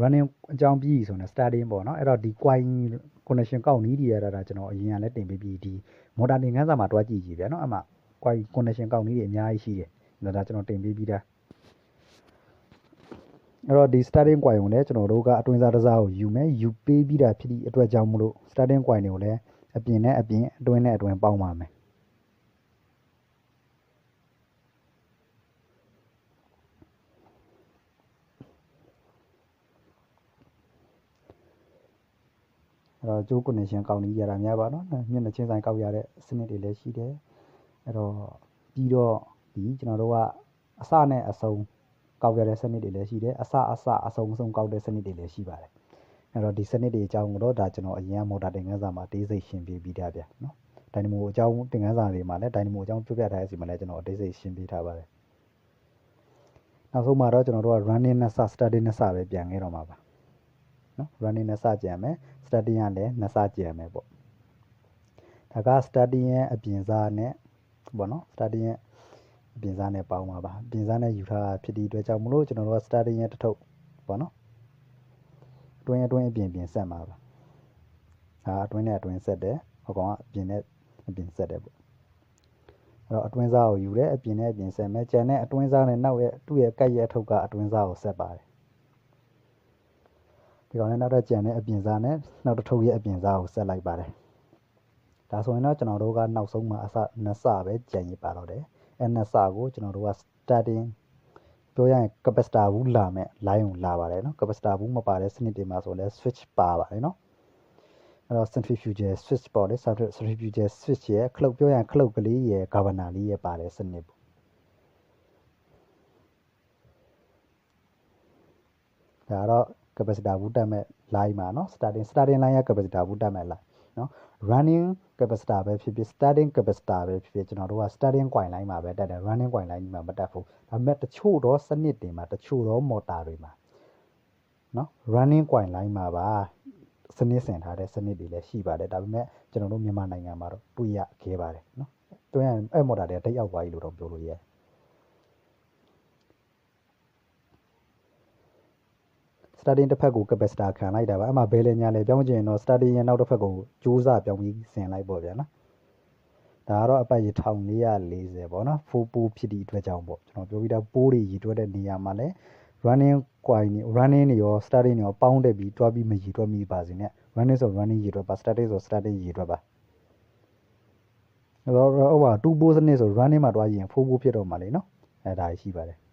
running အကြောင်းပြီးဆိုရင် starting ပေါ့နော်အဲ့တော့ဒီ coin connection ကောက်နီးတွေရတာဒါကျွန်တော်အရင်ကလည်းတင်ပေးပြီးဒီ motor တင်ခန်းစာမှာတွားကြည့်ကြည့်ဗျာနော်အမှ coin connection ကောက်နီးတွေအများကြီးရှိတယ်ဒါဒါကျွန်တော်တင်ပေးပြီးသားအဲ့တော့ဒီ starting coin ကိုလည်းကျွန်တော်တို့ကအတွင်းစားတစ်စားကိုယူမယ်ယူပေးပြီးတာဖြစ်သည့်အတွက်ကြောင့်မလို့ starting coin တွေကိုလည်းအပြင်နဲ့အပြင်အတွင်းနဲ့အတွင်းပေါင်းပါမယ် အဲ့တော့ကြိုး connection ကောက်နီးရတာများပါနော်မျက်နှာချင်းဆိုင်ကောက်ရတဲ့စနစ်တွေလည်းရှိတယ်အဲ့တော့ပြီးတော့ဒီကျွန်တော်တို့ကအစနဲ့အဆုံးကောက်ရတဲ့စနစ်တွေလည်းရှိတယ်အစအစအဆုံးအဆုံးကောက်တဲ့စနစ်တွေလည်းရှိပါတယ်အဲ့တော့ဒီစနစ်တွေအကြောင်းကိုတော့ဒါကျွန်တော်အရင်ကမော်တာတင်ခန်းစာမှာအသေးစိတ်ရှင်းပြပြီးသားဗျာနော်ဒိုင်နမိုအကြောင်းတင်ခန်းစာတွေမှာလည်းဒိုင်နမိုအကြောင်းပြပြထားတဲ့အစီမှာလည်းကျွန်တော်အသေးစိတ်ရှင်းပြထားပါတယ်နောက်ဆုံးမှာတော့ကျွန်တော်တို့က running နဲ့စ starting နဲ့စပဲပြန်ခဲ့တော့မှာပါ နော် running နဲ့စကြံမယ် starting ကလည်းနှစ်စကြံမယ်ပေါ့ဒါက starting ရဲ့အပြင်စားနဲ့ပေါ့နော် starting ရဲ့အပြင်စားနဲ့ပေါင်းပါပါအပြင်စားနဲ့ယူထားဖြစ်တဲ့အတွက်ကြောင့်မလို့ကျွန်တော်တို့က starting ရဲ့တစ်ထုပ်ပေါ့နော်အတွင်းအတွင်းအပြင်ပြင်ဆက်မှာပါဒါအတွင်းနဲ့အတွင်းဆက်တယ်ဟိုကောင်ကအပြင်နဲ့အပြင်ဆက်တယ်ပေါ့အဲ့တော့အတွင်းစားကိုယူတယ်အပြင်နဲ့အပြင်ဆက်မယ်ကျန်တဲ့အတွင်းစားနဲ့နောက်ရဲ့သူ့ရဲ့ကက်ရဲ့အထုပ်ကအတွင်းစားကိုဆက်ပါတယ် ဒီကောင်နဲ့နောက်တော့ကြံတဲ့အပြင်စားနဲ့နောက်တစ်ထုပ်ရဲ့အပြင်စားကိုဆက်လိုက်ပါတယ်ဒါဆိုရင်တော့ကျွန်တော်တို့ကနောက်ဆုံးမှာအစနှစ်စပဲကြံရပါတော့တယ်အဲနှစ်စကိုကျွန်တော်တို့က starting ပြောရရင် capacitor ဘူးလာမဲ့ line ကိုလာပါတယ်နော် capacitor ဘူးမပါတဲ့စနစ်တွေမှာဆိုလဲ switch ပါပါတယ်နော်အဲ့တော့ centrifugal switch ပေါ့လေ centrifugal switch ရဲ့ခလုတ်ပြောရရင်ခလုတ်ကလေးရဲ့ governor လေးရဲ့ပါတယ်စနစ်ပေါ့ဒါတော့ capacitor ဘူးတက်မဲ့ line မှာနော် starting starting line ရဲ့ capacitor ဘူးတက်မဲ့ line နော် running capacitor ပဲဖြစ်ဖြစ် starting capacitor ပဲဖြစ်ဖြစ်ကျွန်တော်တို့က starting coin line မှာပဲတက်တယ် running coin line မှာမတက်ဘူးဒါပေမဲ့တချို့တော့စနစ်တွေမှာတချို့တော့ motor တွေမှာနော် running coin line မှာပါစနစ်ဆင်ထားတဲ့စနစ်တွေလည်းရှိပါတယ်ဒါပေမဲ့ကျွန်တော်တို့မြန်မာနိုင်ငံမှာတော့တွေ့ရခဲ့ပါတယ်နော်တွင်းအဲ့ motor တွေတိတ်ရောက်သွားပြီလို့တော့ပြောလို့ရတယ် starting တစ်ဖက်ကို capacitor ခံလိုက်တာပါအမှဘယ်လေညာလေပြောင်းချင်ရင်တော့ starting ရဲ့နောက်တစ်ဖက်ကိုကြိုးစားပြောင်းပြီးဆင်လိုက်ပေါ့ဗျာနော်ဒါကတော့အပတ်ရေ1440ပေါ့နော်4ပိုးဖြစ်သည့်အတွက်ကြောင့်ပေါ့ကျွန်တော်ပြောပြီးသားပိုးတွေရည်တွက်တဲ့နေရာမှာလဲ running coin တွေ running တွေရော starting တွေရောပေါင်းတက်ပြီးတွားပြီးမရည်တွက်မိပါစေနဲ့ running ဆို running ရည်တွက်ပါ starting ဆို starting ရည်တွက်ပါအဲ့တော့ဟိုပါ2ပိုးစနစ်ဆို running မှာတွားရင်4ပိုးဖြစ်တော့မှာလေနော်အဲ့ဒါရှိပါတယ်